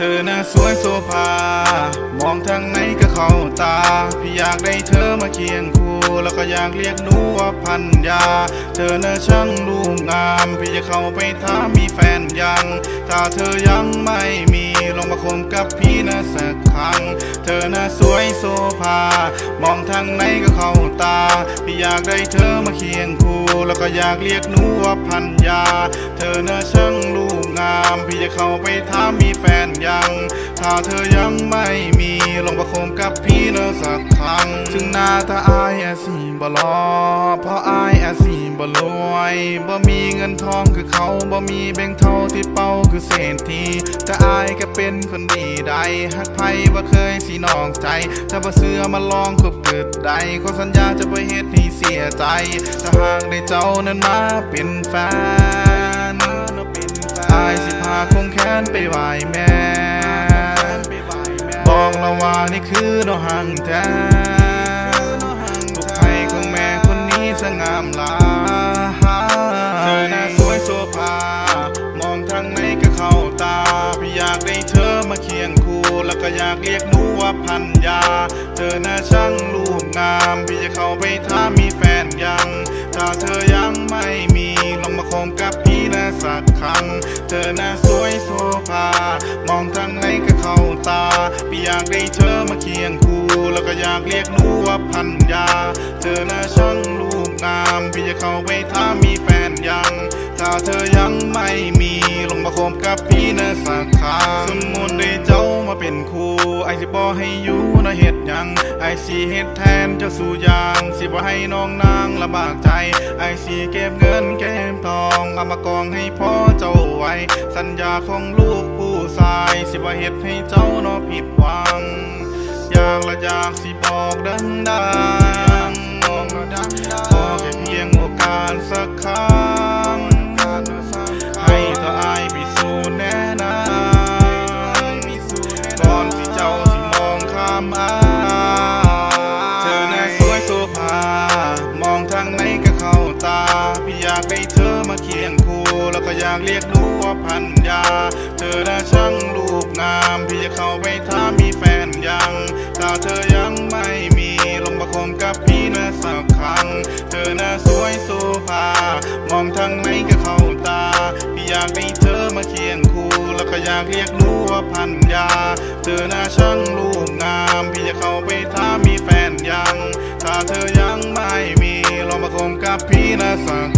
เธอน่าสวยโซภามองทางไหนก็เข้าตา พี่อยากได้เธอมาเคียงคู่ แล้วก็อยากเรียกหนูว่าพันยา เธอน่าช่างรูปงาม พี่จะเข้าไปถามมีแฟนยัง ถ้าเธอยังไม่มี ลงมาคบกับพี่นะสักครั้ง เธอน่ะสวยโซภามองทางไหนก็เข้าตา พี่อยากได้เธอมาเคียงคู่ แล้วก็อยากเรียกหนูว่าพันยา เธอน่ะช่างรูปงาม พี่จะเข้าไปถามมีแฟนยัง ถ้าเธอยังไม่มีลงประคมกับพี่นะสักครั้ง ถึงหน้าตาอายอาสีบลอเพราะอายอาสีบ่รวยบ่มีเงินทองคือเขา บ่มีแบงค์เท่าที่เป้า คือเศรษฐีแต่อายก็เป็นคนดีใดหักไพ่บ่าเคยสีนอกใจ ถ้าบ่เสือมาลองคบเกิดใดขอสัญญาจะบ่เฮ็ดให้เสียใจ ถ้าหากได้เจ้านั้นมาเป็นแฟนอายสิพาคงแค้นไปไหวแม่บอกเราว่านี่คือน้องหังแท้ลูกไทยของแม่คนนี้สง่ามหลา เคียงคู่แล้วก็อยากเรียกหนูว่าพันยา เธอน่าช่างรูปงามพี่จะเข้าไปถามมีแฟนยัง ถ้าเธอยังไม่มีลองมาคบกับพี่นะสักครั้ง เธอน่าสวยโซภามองทางไหนก็เข้าตาพี่อยากได้เธอมาเคียงคู่แล้วก็อยากเรียกหนูว่าพันยา เธอน่าช่างรูปงามพี่จะเข้าไปถามมีแฟนยัง ถ้าเธอยังไม่ มีลองมกับพี่นะสักครั้งสมมุติได้เจ้ามาเป็นครูไอสิบอให้อยู่นะเฮ็ดยังไอสีเฮ็ดแทนเจ้าสู่ยาง สิบ่ให้น้องนางลำบากใจ ไอสีเก็บเงินเก็บทองเอามากองให้พ่อเจ้าไว้ สัญญาของลูกผู้ชาย สิบ่เฮ็ดให้เจ้าเนอผิดหวัง อยากละอยากสิบอกดังดั อยากเรียกหนูว่าพันยา เธอน่าช่างรูปงาม พี่จะเข้าไปถามมีแฟนยังถ้าเธอยังไม่มีลองมาคบกับพี่นะสักครั้ง เธอน่าสวยโซภามองทางไหนก็เข้าตา พี่อยากได้เธอมาเคียงคู่แล้วก็อยากเรียกหนูว่าพันยา เธอน่าช่างรูปงาม พี่จะเข้าไปถามมีแฟนยัง ถ้าเธอยังไม่มีลองมาคบกับพี่นะสัก